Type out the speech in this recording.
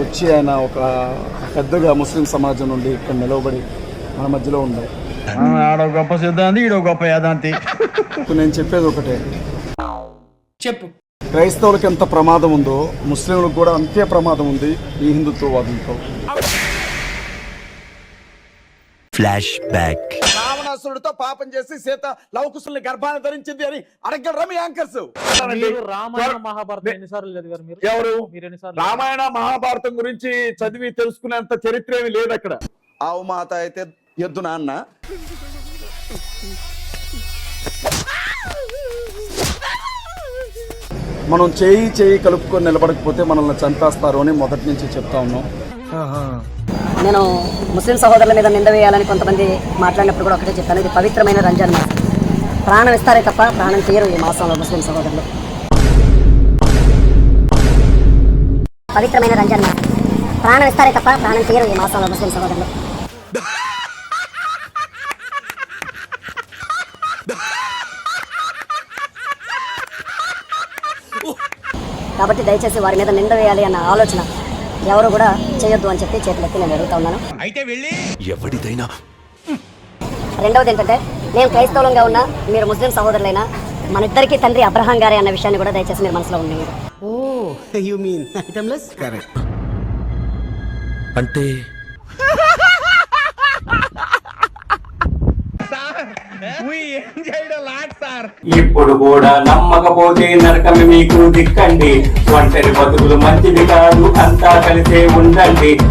వచ్చి ఆయన ఒక పెద్దగా ముస్లిం సమాజం నుండి ఇక్కడ నిలవబడి మన మధ్యలో ఉండే. ఆడ గొప్ప సిద్ధాంతి ఈడో గొప్ప యాదాంతి. నేను చెప్పేది ఒకటే. చెప్పు. క్రైస్తవులకు ఎంత ప్రమాదం ఉందో ముస్లింలకు కూడా అంతే ప్రమాదం ఉంది ఈ హిందుత్వవాదంతో. ఫ్లాష్ బ్యాక్ రావణాసురుడితో పాపం చేసి సీత లవకుశుల్ని గర్భాన్ని ధరించింది అని అడగలరా మీ యాంకర్స్? మీరు రామాయణ మహాభారతం ఎన్నిసార్లు చదివారు మీరు? ఎవరు? రామాయణ మహాభారతం గురించి చదివి తెలుసుకునేంత చరిత్ర ఏమి లేదు అక్కడ. ఆవు మాత అయితే ఎద్దు నాన్న. మనం చేయి చేయి కలుపుకొని నిలబడకపోతే మనల్ని చంపేస్తారు అని మొదటి నుంచి చెప్తా ఉన్నాం. నేను ముస్లిం సహోదరుల మీద నింద వేయాలని కొంతమంది మాట్లాడినప్పుడు కూడా ఒకటే చెప్పాను. ఇది పవిత్రమైన రంజాన్ మాసం. ప్రాణం ఇస్తారే తప్ప ప్రాణం తీయరు ఈ మాసంలో ముస్లిం సహోదరులు. పవిత్రమైన రంజాన్ మాసం. ప్రాణం ఇస్తారే తప్ప ప్రాణం తీయరు ఈ మాసంలో ముస్లిం సహోదరులు. కాబట్టి దయచేసి వారి మీద నింద వేయాలి అన్న ఆలోచన. ఎవరు కూడా చేయొద్దు అని చెప్పి చేతులెత్తి నేను అడుగుతా ఉన్నాను. ఎవరిదైనా? రెండవది ఏంటంటే నేను క్రైస్తవులంగా ఉన్నా మీరు ముస్లిం సహోదరులైనా మన ఇద్దరికి తండ్రి అబ్రహాం గారే అన్న విషయాన్ని కూడా దయచేసి మీరు మనసులో ఉంది అంటే ఇప్పుడు కూడా నమ్మకపోతే నరకమి మీకు దిక్కండి. ఒంటరి బతుకులు మంచిది కాదు అంతా కలిసే ఉండండి.